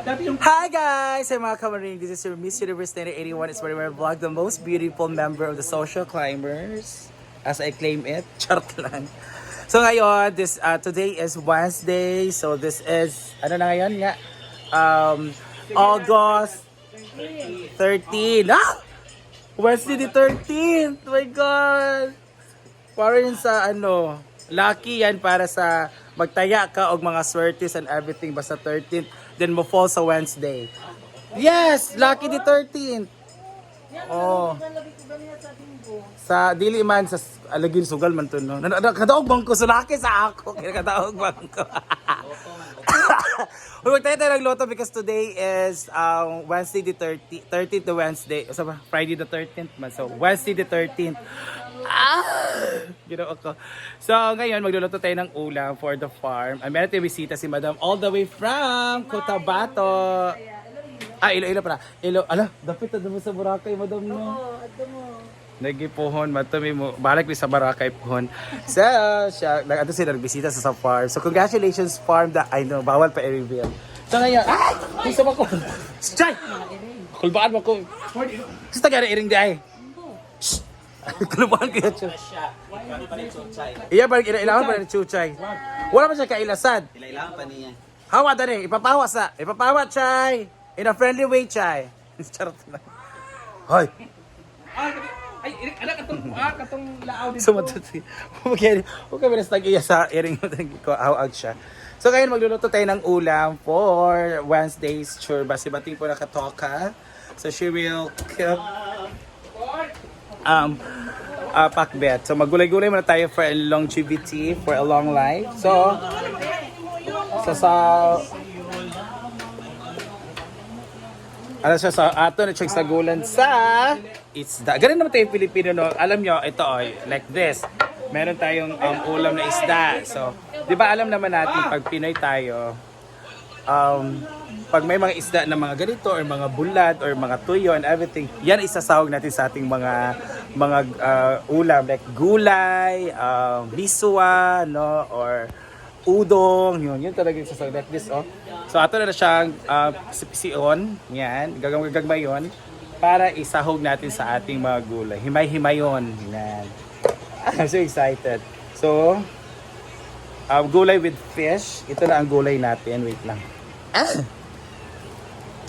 Hi guys! I'm mga kamaring. This is your Miss Universe 1981. It's I vlog the most beautiful member of the social climbers. As I claim it. Charot lang. So ngayon, this uh, today is Wednesday. So this is, ano na ngayon nga? Um, August 13. Ah! Wednesday the 13th! my God! Para yun sa ano, lucky yan para sa magtaya ka og mga swertes and everything basta 13th then mo fall sa Wednesday. Yes, lucky the 13th. Oh. Sa dili man sa alagin sugal man to no. Kadaog bang ko sulaki sa ako. Kadaog bang ko. Uy, tayo tayo ng loto because today is um, Wednesday the 30, 13th to Wednesday. Ba? Friday the 13th man. So, Wednesday the 13th. Ah! Ginawa ko. So, ngayon, magluluto tayo ng ulam for the farm. Ay, meron tayong bisita si Madam all the way from Cotabato. Ah, ilo-ilo para. Ilo, ala, dapat na naman sa Boracay, Madam, no? Oo, ato mo. Nagipuhon, matumi mo. Balik mi sa Boracay pohon. So, siya, nag ato sila nagbisita sa sa farm. So, congratulations, farm da, I know, bawal pa i-reveal. So, ngayon, ay! Gusto mo ko. Chay! Kulbaan mo ko. Gusto taga iring di ay. Ko yun. Iya, parang ilailangan pa rin chuchay. Wala pa siya kailasad. Ilailangan pa niya. Hawa dali, ipapawa sa, ipapawa chay. In a friendly way chay. Charot na. Hoy. Ay, ala katong ah, katong laaw dito. Sumatuti. Huwag huwag kami nasa iya sa iring ko awag siya. So ngayon magluluto tayo ng ulam for Wednesday's churba. Si Bating po nakatoka. So she will cook um, uh, pakbet. So magulay-gulay muna tayo for a longevity, for a long life. So, so sa ano siya sa ato na check sa gulan sa isda. Ganun naman tayo Pilipino no. Alam nyo, ito oh, like this. Meron tayong um, ulam na isda. So, di ba alam naman natin pag Pinoy tayo, um, pag may mga isda na mga ganito or mga bulad or mga tuyo and everything, yan isasahog natin sa ating mga mga uh, ulam like gulay, um, biswa, no, or udong, yun, yun talaga yung sasahog like this, oh. So ato na na siyang uh, pisipision, yan, gagawin gagmay yun, para isahog natin sa ating mga gulay. Himay-himayon, yan. I'm so excited. So, um, gulay with fish, ito na ang gulay natin, wait lang. Ah!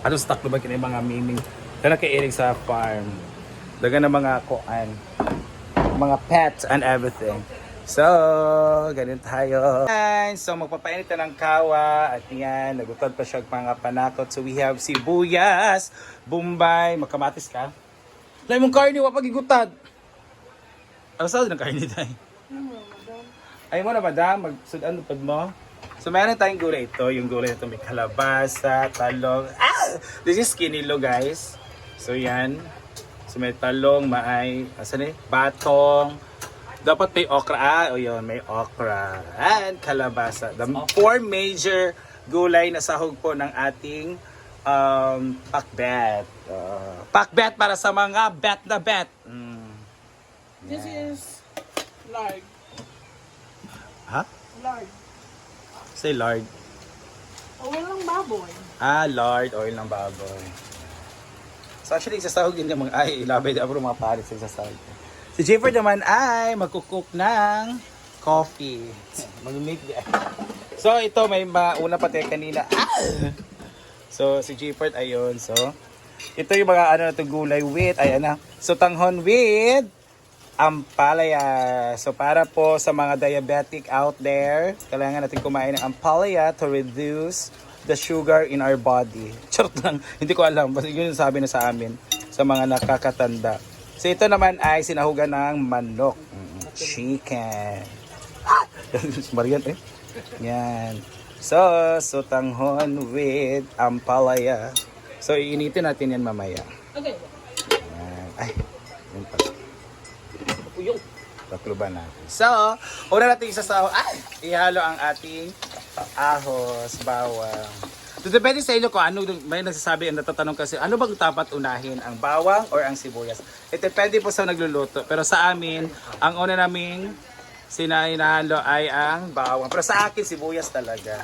Ano stock na ba kina mga miming? Dala kay Eric sa farm. Daga na mga kuan. Mga pets and everything. So, ganun tayo. Ayan, So, magpapainit na ng kawa. At yan, nagutod pa siya mga panakot. So, we have sibuyas, bumbay, magkamatis ka. Lai mong karni, wapag igutad. Ano sa ng karni tayo? Ay mo na madam, magsudan pag mo. So meron tayong gulay ito, yung gulay ito may kalabasa, talong. Ah! This is kinilo guys. So yan. So may talong, maay, asan eh? Batong. Dapat may okra. Ah, o yun, may okra. And kalabasa. The four major gulay na sahog po ng ating um, pakbet. Uh, pakbet para sa mga bet na bet. Mm. This is lard. Ha? Lard. Say lard. O walang baboy. Ah, lard, oil ng baboy. So actually, sasahog din yung mga, ay, ilabay din ako ng mga parit sa sasahog. Si Jefford naman ay magkukook ng coffee. Mag-make di So ito, may mauna pa tayo kanina. Ah! So si Jefford, ayun. So, ito yung mga ano na to gulay with, ayan na. So tanghon with ampalaya. So para po sa mga diabetic out there, kailangan natin kumain ng ampalaya to reduce the sugar in our body. Charot lang, hindi ko alam. Basta yun yung sabi na sa amin sa mga nakakatanda. So ito naman ay sinahugan ng manok. Chicken. Marian eh. Yan. So, so tanghon with ampalaya. So, iinitin natin yan mamaya. Okay. Ay. Takluban natin. So, una natin isasaw, ay, ihalo ang ating ahos, bawang. So, depende sa inyo kung ano, may nagsasabi, ang natatanong kasi, ano bang dapat unahin, ang bawang or ang sibuyas? It depende po sa nagluluto. Pero sa amin, ang una naming sinahalo ay ang bawang. Pero sa akin, sibuyas talaga.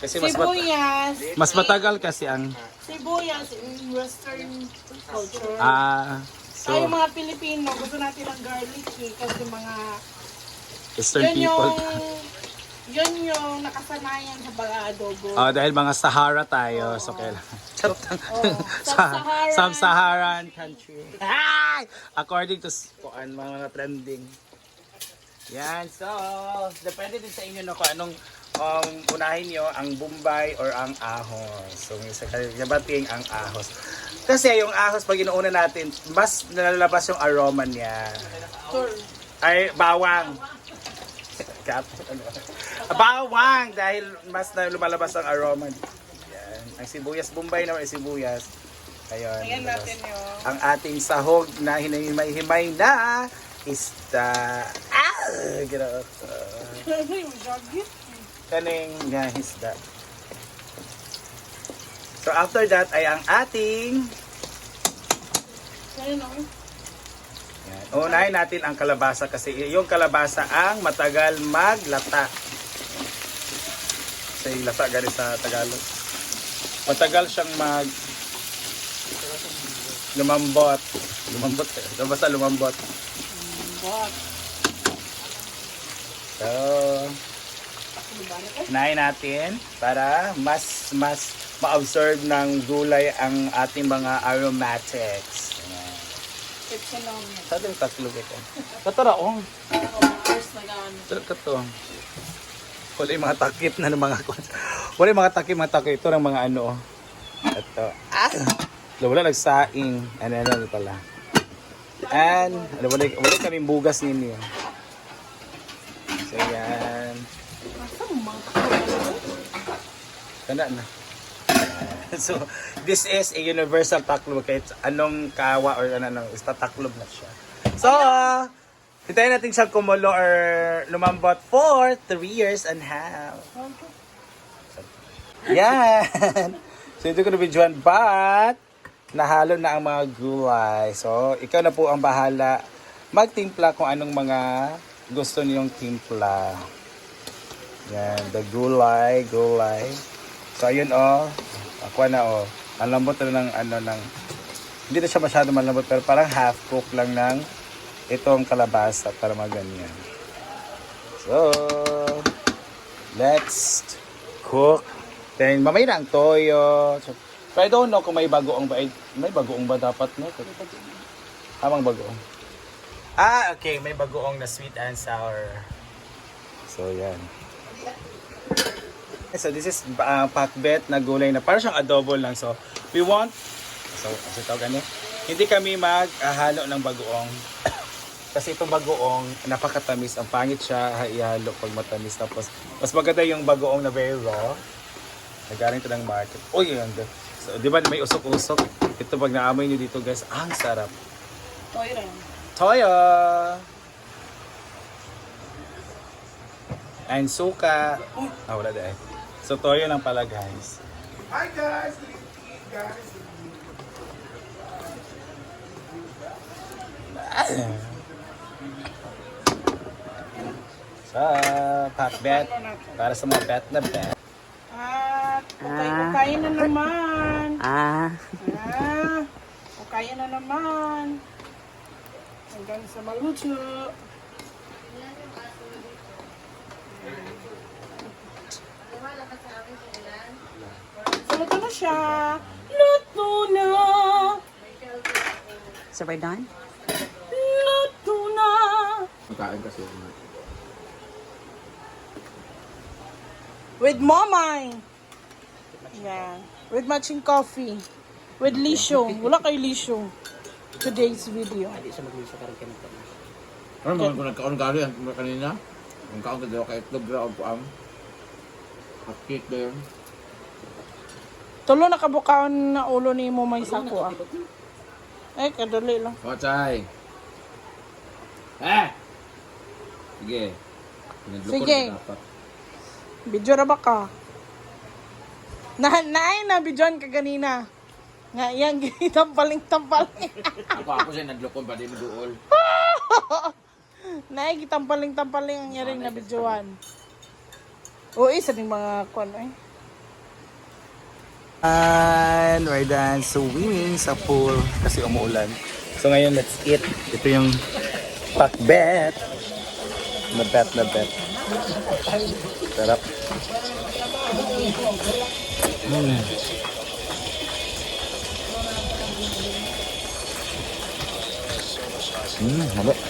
Kasi mas mat- Sibuyas. mas matagal kasi ang Sibuyas in Western culture. ah so Tayo mga Pilipino, gusto natin ng garlic eh, kasi mga... Eastern Yun yung... people. Yun yung nakasanayan sa pag-adobo. Oh, dahil mga Sahara tayo, so kailangan. Lang. Sa- Sub-Saharan. Sub-Saharan country. Ay! According to s- kuan mga, mga trending. Yan, so, depende din sa inyo no, kung anong um, unahin nyo, ang Bombay or ang ahos. So, yung sa kabating ang ahos. Kasi yung ahos, pag inuuna natin, mas nalalabas yung aroma niya. Ay, bawang. Ano? Bawang! Dahil mas na lumalabas ang aroma. Yan. Ang sibuyas, Bombay naman sibuyas. Ayun. Ayan natin yun. Ang ating sahog na hinahimay-himay na isda. Ah! Gano'n. Ano yung jogging? Kaning nga isda. So after that ay ang ating Ayun o. Yan. Unahin natin ang kalabasa kasi yung kalabasa ang matagal maglata. Sa lata gani sa Tagalog. Matagal siyang mag lumambot. Lumambot. eh. Basta lumambot. What? So, Hinahin natin para mas mas ma-observe ng gulay ang ating mga aromatics. Ayan. Sa ating tatlo ito. Kataraong. Na gano'n. Ito to. Wala yung mga takip na ng mga Wala yung mga takip, mga takip. Ito ng mga ano. oh. Ito. Ah! Wala nagsaing. Ano, ano, ano pala. And, ano, wala, wala kaming bugas ninyo. So, yan. Kana na. so, this is a universal taklob. Kahit anong kawa or ano, ano, basta taklob na siya. So, uh, hintayin natin siya kumulo or lumambot for 3 years and half. Yan! so, ito ko na videoan, but nahalo na ang mga gulay. So, ikaw na po ang bahala magtimpla kung anong mga gusto niyong timpla. Yan, the gulay, gulay. So, ayun oh. Ako na oh. Ang lambot na ng ano ng hindi na siya masyado malambot pero parang half cook lang ng itong kalabasa para maganyan. So, let's cook. Then, mamay na ang toyo. So, I don't know kung may bagoong ba. ay, May bagoong ba dapat, no? Hamang bagoong. Ah, okay. May bagoong na sweet and sour. So, yan. So, this is uh, pakbet na gulay na parang siyang adobo lang. So, we want, so, kasi tawag ano, hindi kami maghahalo ng bagoong. Kasi itong bagoong, napakatamis. Ang pangit siya ihalo pag matamis. Tapos, mas maganda yung bagoong na very raw. Nagaling ito ng market. Uy, ganda. So, di ba may usok-usok? Ito pag naamoy nyo dito guys, ang sarap. Toy rin. Toyo! And suka. Ah, wala dahil. So, toyo lang pala, guys. Hi, guys! guys. Sa pakbet. Para sa mga bet na bet. At ukay-ukay na naman. Ah, Ah, ukay na naman. Hanggang sa maluto. So, luto na siya. Luto na. sabay done? Luto na. Magkain kasi. With momay. Yan. With matching coffee. With lisyo. Wala kay lisyo. Today's video. Ano mga kung nagkaon gali ang kanina? Ang kaon ka daw kay itlog raw po ang Pakit ba yun? Tulo na kabukaon na ulo ni Momay Sako ah. Eh, kadali lang. Kochay! Eh! Sige. Pinaglukod Sige. na dapat. Video ra ba ka? Na, naay na bidyon ka ganina. Nga yan, gitampaling-tampaling. Ako ako siya naglukod pa din duol. naay gitampaling-tampaling ang yaring na bidyoan. O, isa din mga kon eh. And we're done swimming sa pool kasi umuulan. So ngayon, let's eat. Ito yung pakbet. Na bet, na bet. Sarap. Mm. Mm, haba.